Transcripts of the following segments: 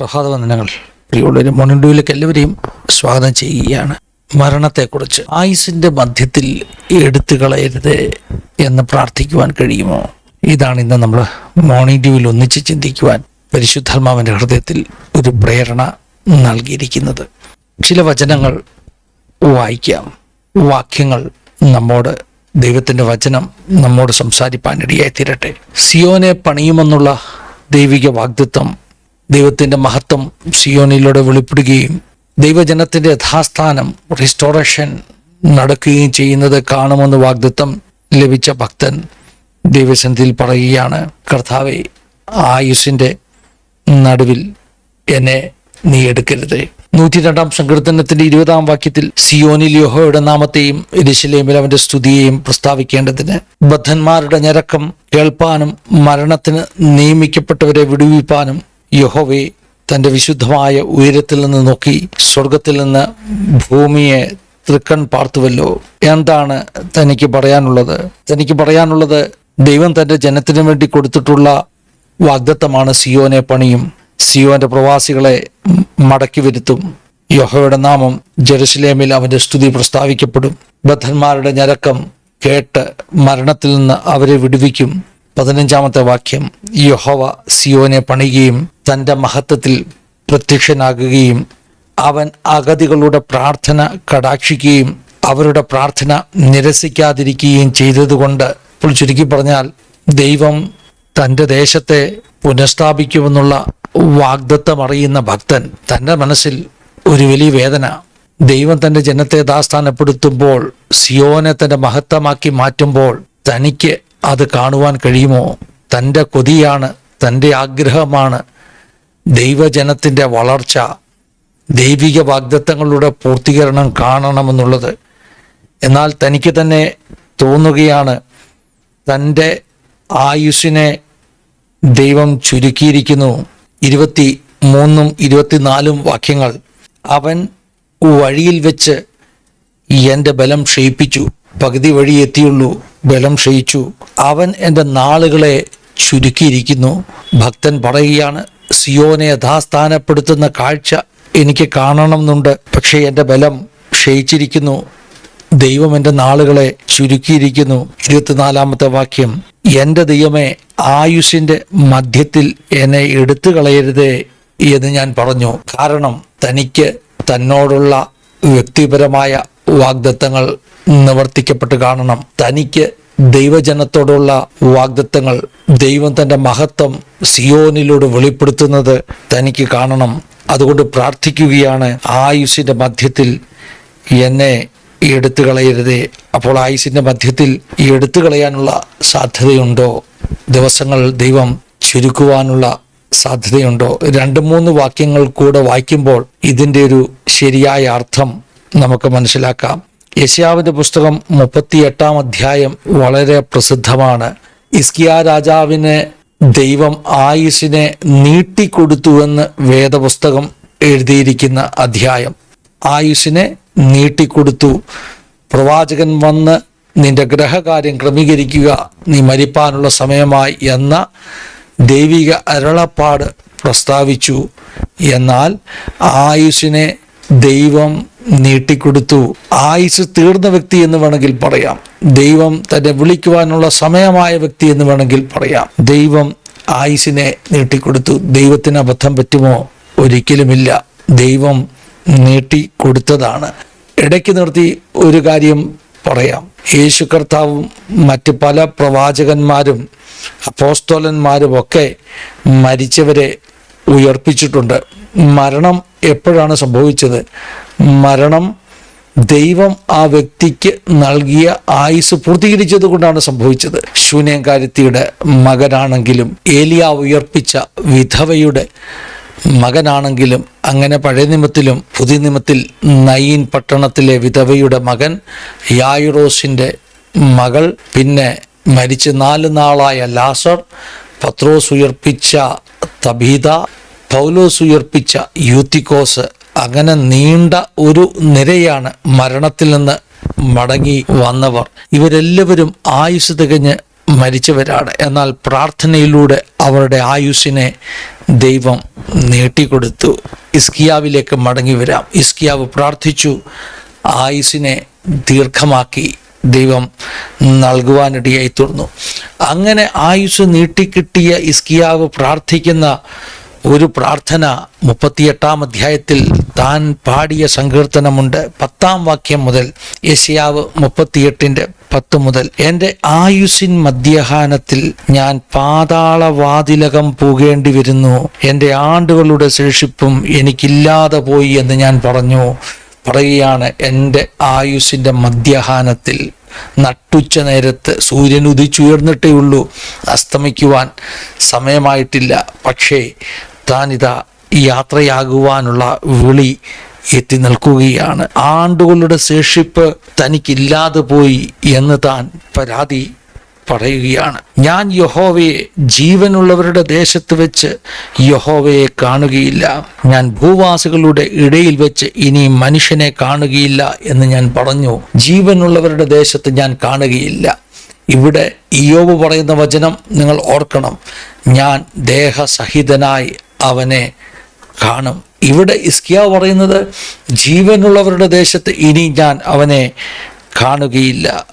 പ്രഭാതവന്ദനങ്ങൾ പ്രിയുള്ളവരും മോണിൻഡുവിലേക്ക് എല്ലാവരെയും സ്വാഗതം ചെയ്യുകയാണ്. മരണത്തെക്കുറിച്ച് ആയുസിന്റെ മധ്യത്തിൽ എടുത്തു കളയരുത് എന്ന് പ്രാർത്ഥിക്കുവാൻ കഴിയുമോ? ഇതാണ് ഇന്ന് നമ്മൾ മോർണിംഗ് ഡ്യൂവിൽ ഒന്നിച്ച് ചിന്തിക്കുവാൻ പരിശുദ്ധർമാവിന്റെ ഹൃദയത്തിൽ ഒരു പ്രേരണ നൽകിയിരിക്കുന്നത്. ചില വചനങ്ങൾ വായിക്കാം. വാക്യങ്ങൾ നമ്മോട് ദൈവത്തിന്റെ വചനം നമ്മോട് സംസാരിപ്പാൻ ഇടയായി തീരട്ടെ സിയോനെ പണിയുമെന്നുള്ള ദൈവിക വാഗ്ദത്വം ദൈവത്തിന്റെ മഹത്വം സിയോനിലൂടെ വെളിപ്പെടുകയും ദൈവജനത്തിന്റെ യഥാസ്ഥാനം റിസ്റ്റോറേഷൻ നടക്കുകയും ചെയ്യുന്നത് കാണുമെന്ന് വാഗ്ദത്വം ലഭിച്ച ഭക്തൻ ദൈവസന്ധിയിൽ പറയുകയാണ് കർത്താവെ ആയുസിന്റെ നടുവിൽ എന്നെ നീ എടുക്കരുത്. നൂറ്റി രണ്ടാം സങ്കീർത്തനത്തിന്റെ ഇരുപതാം വാക്യത്തിൽ സിയോനിൽ യോഹോയുടെ നാമത്തെയും എരിശിലേമിൽ അവന്റെ സ്തുതിയെയും പ്രസ്താവിക്കേണ്ടതിന് ബദ്ധന്മാരുടെ ഞരക്കം കേൾപ്പാനും മരണത്തിന് നിയമിക്കപ്പെട്ടവരെ വിടുവിപ്പാനും യഹോവെ തന്റെ വിശുദ്ധമായ ഉയരത്തിൽ നിന്ന് നോക്കി സ്വർഗത്തിൽ നിന്ന് ഭൂമിയെ തൃക്കൺ പാർത്തുവല്ലോ. എന്താണ് തനിക്ക് പറയാനുള്ളത്? തനിക്ക് പറയാനുള്ളത് ദൈവം തന്റെ ജനത്തിനു വേണ്ടി കൊടുത്തിട്ടുള്ള വാഗ്ദത്തമാണ് സിയോനെ പണിയും. സിയോന്റെ പ്രവാസികളെ മടക്കി വരുത്തും. യഹോയുടെ നാമം ജെറുസലേമിൽ അവന്റെ സ്തുതി പ്രസ്താവിക്കപ്പെടും. ബദ്ധന്മാരുടെ ഞരക്കം കേട്ട് മരണത്തിൽ നിന്ന് അവരെ വിടുവിക്കും. പതിനഞ്ചാമത്തെ വാക്യം. യഹോവ സിയോനെ പണിയുകയും തന്റെ മഹത്വത്തിൽ പ്രത്യക്ഷനാകുകയും അവൻ അഗതികളുടെ പ്രാർത്ഥന കടാക്ഷിക്കുകയും അവരുടെ പ്രാർത്ഥന നിരസിക്കാതിരിക്കുകയും ചെയ്തതുകൊണ്ട് ഇപ്പോൾ ചുരുക്കി പറഞ്ഞാൽ ദൈവം തന്റെ ദേശത്തെ പുനഃസ്ഥാപിക്കുമെന്നുള്ള വാഗ്ദത്തം അറിയുന്ന ഭക്തൻ തന്റെ മനസ്സിൽ ഒരു വലിയ വേദന. ദൈവം തന്റെ ജനത്തെ ദാസ്ഥാനപ്പെടുത്തുമ്പോൾ സിയോനെ തന്റെ മഹത്വമാക്കി മാറ്റുമ്പോൾ തനിക്ക് അത് കാണുവാൻ കഴിയുമോ? തന്റെ കൊതിയാണ് തന്റെ ആഗ്രഹമാണ് ദൈവജനത്തിന്റെ വളർച്ച. ദൈവിക വാഗ്ദത്തങ്ങളുടെ പൂർത്തീകരണം കാണണമെന്നുള്ളത്. എന്നാൽ തനിക്ക് തന്നെ തോന്നുകയാണ് തന്റെ ആയുസ്സിനെ ദൈവം ചുരുക്കിയിരിക്കുന്നു. ഇരുപത്തി മൂന്നും ഇരുപത്തിനാലും വാക്യങ്ങൾ. അവൻ വഴിയിൽ വെച്ച് എന്റെ ബലം ക്ഷയിപ്പിച്ചു. പകുതി വഴി എത്തിയുള്ളൂ. ബലം ക്ഷയിച്ചു. അവൻ എന്റെ നാളുകളെ ചുരുക്കിയിരിക്കുന്നു. ഭക്തൻ പറയുകയാണ് സിയോനെ യഥാസ്ഥാനപ്പെടുത്തുന്ന കാഴ്ച എനിക്ക് കാണണമെന്നുണ്ട്. പക്ഷേ എന്റെ ബലം ക്ഷയിച്ചിരിക്കുന്നു. ദൈവം എന്റെ നാളുകളെ ചുരുക്കിയിരിക്കുന്നു. ഇരുപത്തിനാലാമത്തെ വാക്യം എന്റെ ദൈവമേ ആയുഷിന്റെ മധ്യത്തിൽ എന്നെ എടുത്തു കളയരുതേ എന്ന് ഞാൻ പറഞ്ഞു. കാരണം തനിക്ക് തന്നോടുള്ള വ്യക്തിപരമായ വാഗ്ദത്തങ്ങൾ നിവർത്തിക്കപ്പെട്ട് കാണണം. തനിക്ക് ദൈവജനത്തോടുള്ള വാഗ്ദത്തങ്ങൾ ദൈവം തന്റെ മഹത്വം സിയോനിലൂടെ വെളിപ്പെടുത്തുന്നത് തനിക്ക് കാണണം. അതുകൊണ്ട് പ്രാർത്ഥിക്കുകയാണ് ആയുസിന്റെ മധ്യത്തിൽ എന്നെ എടുത്തു കളയരുതേ. അപ്പോൾ ആയുസിന്റെ മധ്യത്തിൽ ഈ എടുത്തു കളയാനുള്ള സാധ്യതയുണ്ടോ? ദിവസങ്ങൾ ദൈവം ചുരുക്കുവാനുള്ള സാധ്യതയുണ്ടോ? രണ്ട് മൂന്ന് വാക്യങ്ങൾ കൂടെ വായിക്കുമ്പോൾ ഇതിന്റെ ഒരു ശരിയായ അർത്ഥം നമുക്ക് മനസ്സിലാക്കാം. യശയാവിന്റെ പുസ്തകം മുപ്പത്തി എട്ടാം അധ്യായം വളരെ പ്രസിദ്ധമാണ്. ഇസ്കിയ രാജാവിന് ദൈവം ആയുസിനെ നീട്ടിക്കൊടുത്തുവെന്ന് വേദപുസ്തകം എഴുതിയിരിക്കുന്ന അധ്യായം. ആയുസിനെ നീട്ടിക്കൊടുത്തു. പ്രവാചകൻ വന്ന് നിന്റെ ഗ്രഹകാര്യം ക്രമീകരിക്കുക. നീ മരിപ്പാനുള്ള സമയമായി എന്ന ദൈവിക അരുളപ്പാട് പ്രസ്താവിച്ചു. എന്നാൽ ആയുസിനെ ദൈവം നീട്ടിക്കൊടുത്തു. ആയുസ് തീർന്ന വ്യക്തി എന്ന് വേണമെങ്കിൽ പറയാം. ദൈവം തന്നെ വിളിക്കുവാനുള്ള സമയമായ വ്യക്തി എന്ന് വേണമെങ്കിൽ പറയാം. ദൈവം ആയുസിനെ നീട്ടിക്കൊടുത്തു. ദൈവത്തിന് അബദ്ധം പറ്റുമോ? ഒരിക്കലുമില്ല. ദൈവം നീട്ടിക്കൊടുത്തതാണ്. ഇടയ്ക്ക് നിർത്തി ഒരു കാര്യം പറയാം. യേശു കർത്താവും മറ്റ് പല പ്രവാചകന്മാരും അപ്പോസ്തോലന്മാരും ഒക്കെ മരിച്ചവരെ ഉയർപ്പിച്ചിട്ടുണ്ട്. മരണം എപ്പോഴാണ് സംഭവിച്ചത്? മരണം ദൈവം ആ വ്യക്തിക്ക് നൽകിയ ആയുസ് പൂർത്തീകരിച്ചത് കൊണ്ടാണ് സംഭവിച്ചത്. ശൂന്യകാരിത്തിയുടെ മകനാണെങ്കിലും ഏലിയ ഉയർപ്പിച്ച വിധവയുടെ മകനാണെങ്കിലും അങ്ങനെ പഴയ നിമത്തിലും പുതിയ നിമത്തിൽ നയിൻ പട്ടണത്തിലെ വിധവയുടെ മകൻ യായുറോസിന്റെ മകൾ പിന്നെ മരിച്ച് നാല് നാളായ ലാസർ പത്രോസ് ഉയർപ്പിച്ച തബീത പൗലോസ് ഉയർപ്പിച്ച യൂത്തിക്കോസ് അങ്ങനെ നീണ്ട ഒരു നിരയാണ് മരണത്തിൽ നിന്ന് മടങ്ങി വന്നവർ. ഇവരെല്ലാവരും ആയുസ് തികഞ്ഞ് മരിച്ചവരാണ്. എന്നാൽ പ്രാർത്ഥനയിലൂടെ അവരുടെ ആയുസ്സിനെ ദൈവം നീട്ടിക്കൊടുത്തു. ഇസ്കിയാവിലേക്ക് മടങ്ങി വരാം. ഇസ്കിയാവ് പ്രാർത്ഥിച്ചു ആയുസിനെ ദീർഘമാക്കി ദൈവം നൽകുവാനിടയായി തീർന്നു. അങ്ങനെ ആയുസ് നീട്ടിക്കിട്ടിയ ഇസ്കിയാവ് പ്രാർത്ഥിക്കുന്ന ഒരു പ്രാർത്ഥന മുപ്പത്തിയെട്ടാം അധ്യായത്തിൽ താൻ പാടിയ സങ്കീർത്തനമുണ്ട്. പത്താം വാക്യം മുതൽ യശയാവ് മുപ്പത്തിയെട്ടിന്റെ പത്ത് മുതൽ എന്റെ ആയുസിൻ മധ്യാഹ്നത്തിൽ ഞാൻ പാതാളവാതിലകം പോകേണ്ടി വരുന്നു എന്റെ ആണ്ടുകളുടെ ശേഷിപ്പും എനിക്കില്ലാതെ പോയി എന്ന് ഞാൻ പറഞ്ഞു. പറയുകയാണ് എന്റെ ആയുസിന്റെ മധ്യാഹ്നത്തിൽ. നട്ടുച്ച നേരത്ത് സൂര്യൻ ഉദിച്ചുയർന്നിട്ടേ ഉള്ളൂ. അസ്തമിക്കുവാൻ സമയമായിട്ടില്ല. പക്ഷേ താനിതാ യാത്രയാകുവാനുള്ള വിളി എത്തി നിൽക്കുകയാണ്. ആണ്ടുകളുടെ ശേഷിപ്പ് തനിക്കില്ലാതെ പോയി എന്ന് താൻ പരാതി പറയുകയാണ്. ഞാൻ യഹോവയെ ജീവനുള്ളവരുടെ ദേശത്ത് വെച്ച് യഹോവയെ കാണുകയില്ല. ഞാൻ ഭൂവാസികളുടെ ഇടയിൽ വെച്ച് ഇനി മനുഷ്യനെ കാണുകയില്ല എന്ന് ഞാൻ പറഞ്ഞു. ജീവനുള്ളവരുടെ ദേശത്ത് ഞാൻ കാണുകയില്ല. ഇവിടെ ഇയോബ് പറയുന്ന വചനം നിങ്ങൾ ഓർക്കണം. ഞാൻ ദേഹസഹിതനായി അവനെ കാണും. ഇവിടെ ഇസ്കിയാവ് പറയുന്നത് ജീവനുള്ളവരുടെ ദേശത്ത് ഇനി ഞാൻ അവനെ കാണുകയില്ല.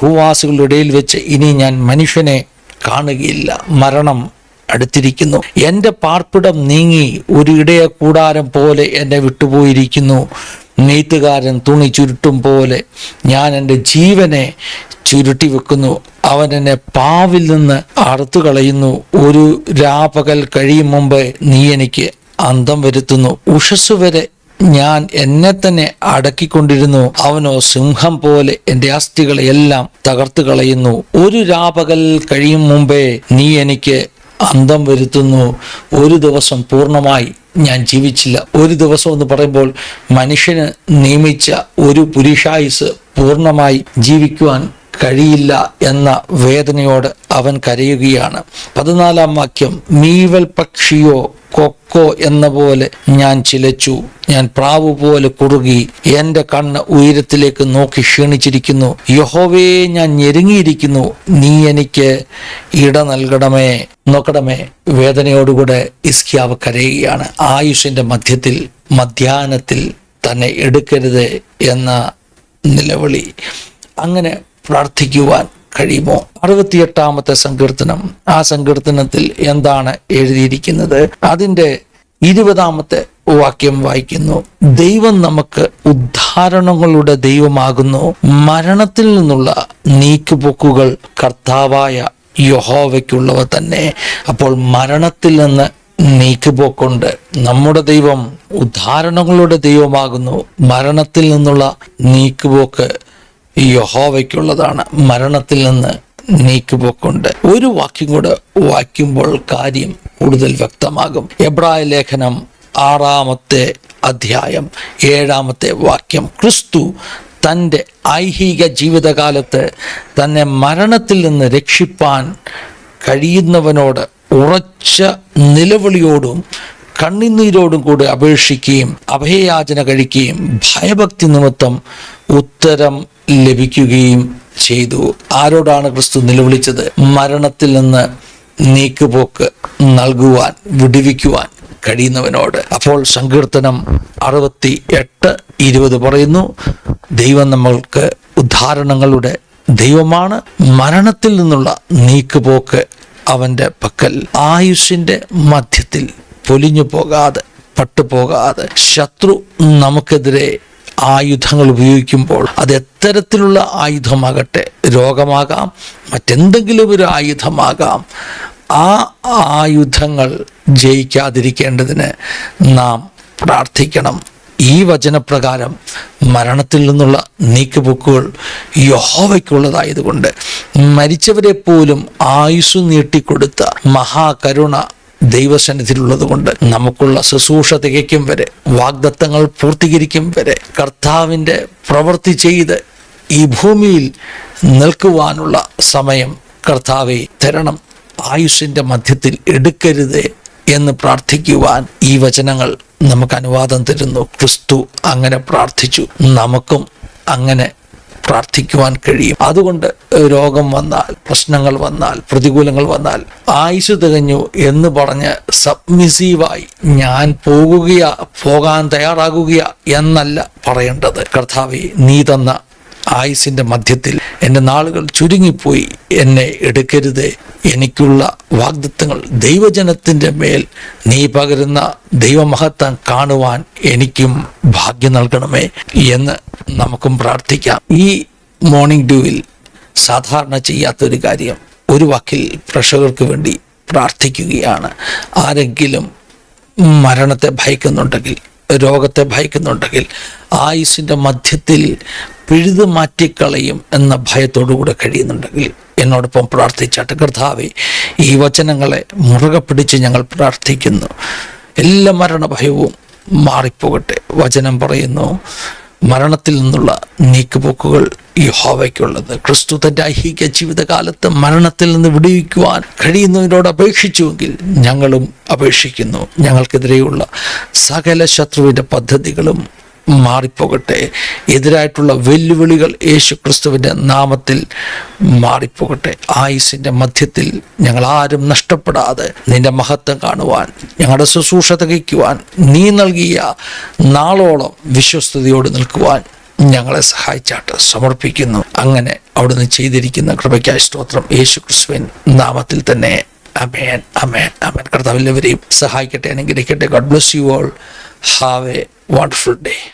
ഭൂവാസികളുടെ ഇടയിൽ വെച്ച് ഇനി ഞാൻ മനുഷ്യനെ കാണുകയില്ല. മരണം അടുത്തിരിക്കുന്നു. എന്റെ പാർപ്പിടം നീങ്ങി ഒരു ഇടയ കൂടാരം പോലെ എന്നെ വിട്ടുപോയിരിക്കുന്നു. നെയ്ത്തുകാരൻ തുണി ചുരുട്ടും പോലെ ഞാൻ എന്റെ ജീവനെ ചുരുട്ടി വെക്കുന്നു. അവൻ എന്നെ പാവിൽ നിന്ന് അറുത്തു കളയുന്നു. ഒരു രാപകൽ കഴിയും മുമ്പ് നീ എനിക്ക് അന്തം വരുത്തുന്നു. ഉഷസ് വരെ ഞാൻ എന്നെ തന്നെ അടക്കിക്കൊണ്ടിരുന്നു. അവനോ സിംഹം പോലെ എന്റെ അസ്ഥികളെ എല്ലാം തകർത്തു കളയുന്നു. ഒരു രാപകൽ കഴിയും മുമ്പേ നീ എനിക്ക് അന്തം വരുത്തുന്നു. ഒരു ദിവസം പൂർണമായി ഞാൻ ജീവിച്ചില്ല. ഒരു ദിവസം എന്ന് പറയുമ്പോൾ മനുഷ്യന് നിയമിച്ച ഒരു പുരുഷായുസ് പൂർണമായി ജീവിക്കുവാൻ കഴിയില്ല എന്ന വേദനയോട് അവൻ കരയുകയാണ്. പതിനാലാം വാക്യം മീവൽ പക്ഷിയോ കൊക്കോ എന്ന പോലെ ഞാൻ ചിലച്ചു. ഞാൻ പ്രാവ് പോലെ കുറുകി. എന്റെ കണ്ണ് ഉയരത്തിലേക്ക് നോക്കി ക്ഷീണിച്ചിരിക്കുന്നു. യഹോവേ ഞാൻ ഞെരുങ്ങിയിരിക്കുന്നു. നീ എനിക്ക് ഇട നൽകണമേ. നോക്കണമേ. വേദനയോടുകൂടെ ഇസ്കിയാവ് കരയുകയാണ്. ആയുഷിന്റെ മധ്യത്തിൽ മധ്യാനത്തിൽ തന്നെ എടുക്കരുത് എന്ന നിലവിളി. അങ്ങനെ പ്രാർത്ഥിക്കുവാൻ കഴിയുമോ? അറുപത്തിയെട്ടാമത്തെ സങ്കീർത്തനം. ആ സങ്കീർത്തനത്തിൽ എന്താണ് എഴുതിയിരിക്കുന്നത്? അതിന്റെ ഇരുപതാമത്തെ വാക്യം വായിക്കുന്നു. ദൈവം നമുക്ക് ഉദ്ധാരണങ്ങളുടെ ദൈവമാകുന്നു. മരണത്തിൽ നിന്നുള്ള നീക്കുപോക്കുകൾ കർത്താവായ യഹോവയ്ക്കുള്ളവ തന്നെ. അപ്പോൾ മരണത്തിൽ നിന്ന് നീക്കുപോക്കുണ്ട്. നമ്മുടെ ദൈവം ഉദ്ധാരണങ്ങളുടെ ദൈവമാകുന്നു. മരണത്തിൽ നിന്നുള്ള നീക്കുപോക്ക് യഹോവയ്ക്കുള്ളതാണ് മരണത്തിൽ നിന്ന് നീക്കുപോക്കുണ്ട് ഒരു വാക്യം കൂടെ വായിക്കുമ്പോൾ കാര്യം കൂടുതൽ വ്യക്തമാകും. എബ്രായ ലേഖനം ആറാമത്തെ അധ്യായം ഏഴാമത്തെ വാക്യം. ക്രിസ്തു തന്റെ ഐഹിക ജീവിതകാലത്ത് തന്നെ മരണത്തിൽ നിന്ന് രക്ഷിപ്പാൻ കഴിയുന്നവനോട് ഉറച്ച നിലവിളിയോടും കണ്ണുനീരോടും കൂടി അപേക്ഷിക്കുകയും അഭയയാചന കഴിക്കുകയും ഭയഭക്തി നിമിത്തം ഉത്തരം ലഭിക്കുകയും ചെയ്തു. ആരോടാണ് ക്രിസ്തു നിലവിളിച്ചത്? മരണത്തിൽ നിന്ന് നീക്കുപോക്ക് നൽകുവാൻ വിടുവിക്കുവാൻ കഴിയുന്നവനോട്. അപ്പോൾ സങ്കീർത്തനം അറുപത്തി എട്ട് ഇരുപത് പറയുന്നു ദൈവം നമ്മൾക്ക് ഉദ്ധാരണങ്ങളുടെ ദൈവമാണ്. മരണത്തിൽ നിന്നുള്ള നീക്കുപോക്ക് അവന്റെ പക്കൽ. ആയുഷിന്റെ മധ്യത്തിൽ പൊലിഞ്ഞു പോകാതെ പട്ടുപോകാതെ ശത്രു നമുക്കെതിരെ ആയുധങ്ങൾ ഉപയോഗിക്കുമ്പോൾ അത് എത്തരത്തിലുള്ള ആയുധമാകട്ടെ രോഗമാകാം മറ്റെന്തെങ്കിലും ഒരു ആയുധമാകാം ആ ആയുധങ്ങൾ ജയിക്കാതിരിക്കേണ്ടതിന് നാം പ്രാർത്ഥിക്കണം. ഈ വചനപ്രകാരം മരണത്തിൽ നിന്നുള്ള നീക്കുപോക്കുകൾ യഹോവയ്ക്കുള്ളതായതുകൊണ്ട് മരിച്ചവരെ പോലും ആയുസ് നീട്ടിക്കൊടുത്ത മഹാകരുണ ദൈവസന്നിധിയിലുള്ളത് കൊണ്ട് നമുക്കുള്ള ശുശ്രൂഷ തികയ്ക്കും വരെ വാഗ്ദത്തങ്ങൾ പൂർത്തീകരിക്കും വരെ കർത്താവിന്റെ പ്രവൃത്തി ചെയ്ത് ഈ ഭൂമിയിൽ നിൽക്കുവാനുള്ള സമയം കർത്താവെ തരണം. ആയുഷിന്റെ മധ്യത്തിൽ എടുക്കരുത് എന്ന് പ്രാർത്ഥിക്കുവാൻ ഈ വചനങ്ങൾ നമുക്ക് അനുവാദം തരുന്നു. ക്രിസ്തു അങ്ങനെ പ്രാർത്ഥിച്ചു. നമുക്കും അങ്ങനെ പ്രാർത്ഥിക്കുവാൻ കഴിയും. അതുകൊണ്ട് രോഗം വന്നാൽ പ്രശ്നങ്ങൾ വന്നാൽ പ്രതികൂലങ്ങൾ വന്നാൽ ആയുസ് തികഞ്ഞു എന്ന് പറഞ്ഞ് സബ്മിസീവായി ഞാൻ പോകുകയാ പോകാൻ തയ്യാറാകുകയാ എന്നല്ല പറയേണ്ടത്. കർത്താവെ നീ തന്ന ആയുസിന്റെ മധ്യത്തിൽ എന്റെ നാളുകൾ ചുരുങ്ങിപ്പോയി. എന്നെ എടുക്കരുത്. എനിക്കുള്ള വാഗ്ദത്തങ്ങൾ ദൈവജനത്തിന്റെ മേൽ നീ പകരുന്ന ദൈവമഹത്വം കാണുവാൻ എനിക്കും ഭാഗ്യം നൽകണമേ എന്ന് നമുക്കും പ്രാർത്ഥിക്കാം. ഈ മോർണിംഗ് ഡ്യൂവിൽ സാധാരണ ചെയ്യാത്തൊരു കാര്യം ഒരു വാക്കിൽ പ്രഷകർക്ക് വേണ്ടി പ്രാർത്ഥിക്കുകയാണ്. ആരെങ്കിലും മരണത്തെ ഭയക്കുന്നുണ്ടെങ്കിൽ രോഗത്തെ ഭയക്കുന്നുണ്ടെങ്കിൽ ആയുസിന്റെ മധ്യത്തിൽ പിഴുതു മാറ്റിക്കളയും എന്ന ഭയത്തോടുകൂടെ കഴിയുന്നുണ്ടെങ്കിൽ എന്നോടൊപ്പം പ്രാർത്ഥിച്ചാട്ട് കർത്താവെ ഈ വചനങ്ങളെ മുറുകെ പിടിച്ച് ഞങ്ങൾ പ്രാർത്ഥിക്കുന്നു. എല്ലാ മരണഭയവും മാറിപ്പോകട്ടെ. വചനം പറയുന്നു മരണത്തിൽ നിന്നുള്ള നീക്കുപോക്കുകൾ ഈ ഹോവയ്ക്കുള്ളത് ക്രിസ്തു തന്റെ ഐഹിക ജീവിതകാലത്ത് മരണത്തിൽ നിന്ന് വിടുവിക്കുവാൻ കഴിയുന്നതിനോട് അപേക്ഷിച്ചുവെങ്കിൽ ഞങ്ങളും അപേക്ഷിക്കുന്നു. ഞങ്ങൾക്കെതിരെയുള്ള സകല ശത്രുവിന്റെ പദ്ധതികളും മാറിപ്പോകട്ടെ. എതിരായിട്ടുള്ള വെല്ലുവിളികൾ യേശു ക്രിസ്തുവിന്റെ നാമത്തിൽ മാറിപ്പോകട്ടെ. ആയുസിന്റെ മധ്യത്തിൽ ഞങ്ങൾ ആരും നഷ്ടപ്പെടാതെ നിന്റെ മഹത്വം കാണുവാൻ ഞങ്ങളുടെ ശുശ്രൂഷ തികയ്ക്കുവാൻ നീ നൽകിയ നാളോളം വിശ്വസ്തയോട് നിൽക്കുവാൻ ഞങ്ങളെ സഹായിച്ചാട്ട് സമർപ്പിക്കുന്നു. അങ്ങനെ അവിടുന്ന് ചെയ്തിരിക്കുന്ന കൃപയ്ക്കായ സ്തോത്രം. യേശു ക്രിസ്തുവിൻ നാമത്തിൽ തന്നെ അമേൻ അമേൻ അമേൻ കർത്താവ് എല്ലാവരെയും സഹായിക്കട്ടെ അനുഗ്രഹിക്കട്ടെ. God bless you all. Have a wonderful day.